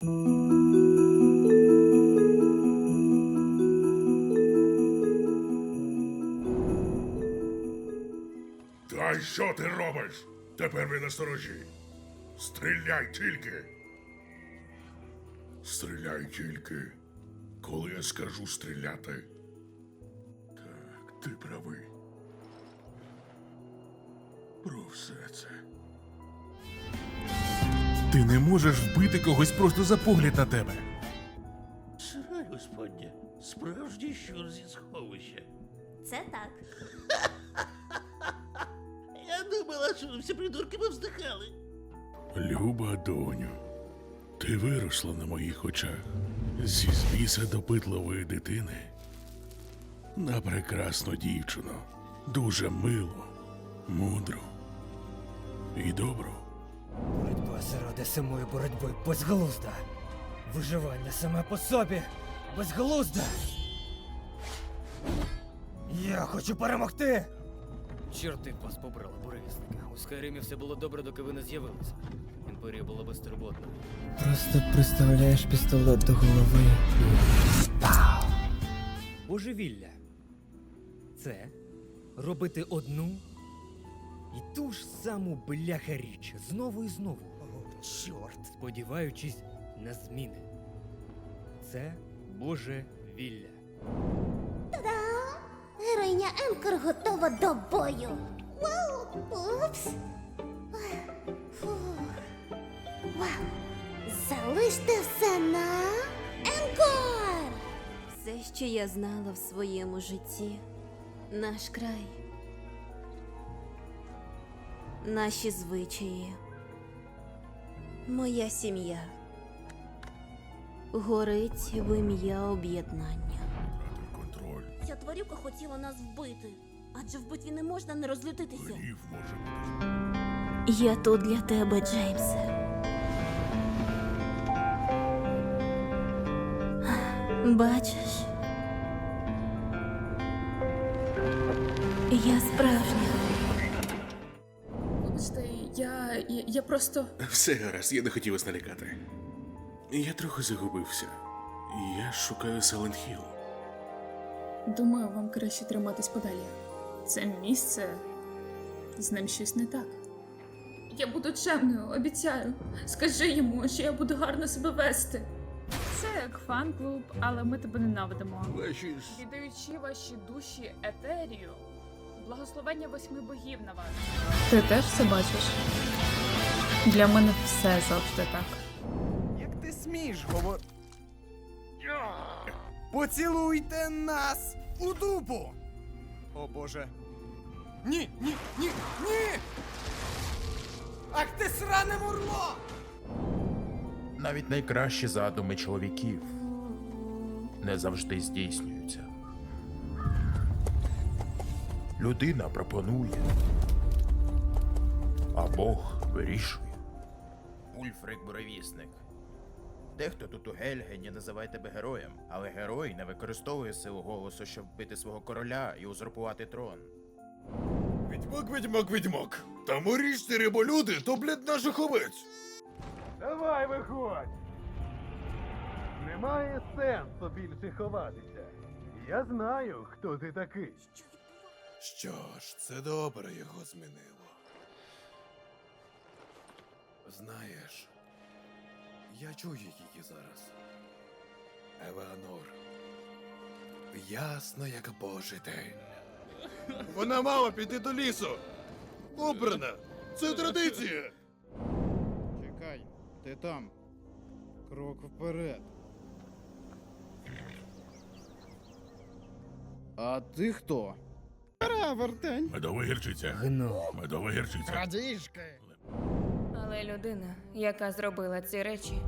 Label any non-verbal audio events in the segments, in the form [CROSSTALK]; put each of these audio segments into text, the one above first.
Та що ти робиш? Тепер ви на сторожі. Стріляй тільки. Стріляй тільки, коли я скажу стріляти. Так, ти правий. Про все це. Ти не можеш вбити когось просто за погляд на тебе. Сарай господня, справжній щур зі сховища. Це так. [LAUGHS] Я думала, що всі придурки повздихали. Люба доню, ти виросла на моїх очах зі звіса допитливої дитини на прекрасну дівчину, дуже милу, мудру і добру. Боротьба заради самої боротьби безглузда. Виживання саме по собі безглузда. Я хочу перемогти! Чорти б вас побрали, буревісники. У Скайримі все було добре, доки ви не з'явилися. Імперія була безтурботна. Просто приставляєш пістолет до голови. Божевілля. Це робити одну і ту ж саму бляха річ знову і знову. Чорт! сподіваючись на зміни. Це божевілля. Героїня Енкор готова до бою. Вау! Упс. Фу. Вау! Залиште все на Енкор! Все, що я знала в своєму житті, наш край, наші звичаї, моя сім'я горить в ім'я об'єднання. Втратив контроль. Ця тварюка хотіла нас вбити. Адже в битві не можна не розлютитися. Гнів може бути. Я тут для тебе, Джеймсе. Бачиш? Я справжня. Я, просто. Все гаразд, я не хотів вас налякати. Я трохи загубився. Я шукаю Салент Хіл. Думаю, вам краще триматись подалі. Це місце. З ним щось не так. Я буду чемною, обіцяю. Скажи йому, що я буду гарно себе вести. Це як фан-клуб, але ми тебе ненавидимо. Ваші ж Віддаючи ваші душі етерію, благословення восьми богів на вас. Ти теж це бачиш? Для мене все завжди так. Як ти смієш говор... Поцілуйте нас у дупу! О боже. Ні, ні, ні, ні! Ах ти сране мурло! Навіть найкращі задуми чоловіків не завжди здійснюються. Людина пропонує, а Бог вирішує. Ульфрик Буревісник. Дехто тут у Гельгені називає тебе героєм, але герой не використовує силу голосу, щоб вбити свого короля і узурпувати трон. Відьмак, відьмак, відьмак. Там у річці риболюди топлять наших овець. Давай виходь! Немає сенсу більше ховатися. Я знаю, хто ти такий. Що ж, це добре його змінило. Знаєш, я чую її зараз. Евеанор. Ясно, як божий день. Вона мала піти до лісу. Обрана. Це традиція. Чекай, ти там. Крок вперед. А ти хто? Перевертень. Медова гірчиця. Гно. Медова гірчиця. Крадіжки. Але людина, яка зробила ці речі,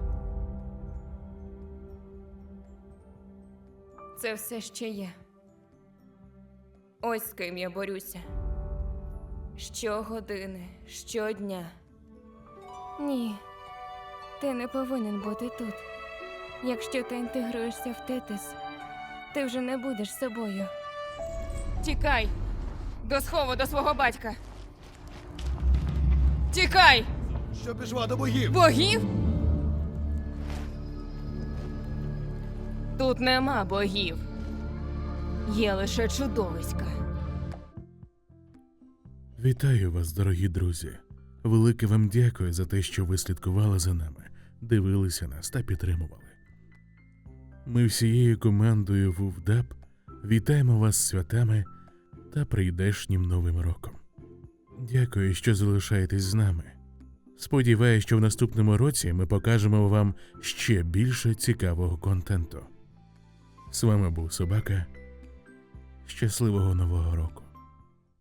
це все ще є. Ось з ким я борюся. Щогодини, щодня. Ні, ти не повинен бути тут. Якщо ти інтегруєшся в тетис, ти вже не будеш собою. Тікай! До схову до свого батька. Тікай! Що пішла до богів? Богів? Тут нема богів. Є лише чудовиська. Вітаю вас, дорогі друзі. Велике вам дякую за те, що ви слідкували за нами, дивилися нас та підтримували. Ми всією командою ВУВДАП вітаємо вас святами та прийдешнім новим роком. Дякую, що залишаєтесь з нами. Сподіваюсь, що в наступному році ми покажемо вам ще більше цікавого контенту. З вами був Собака. Щасливого нового року!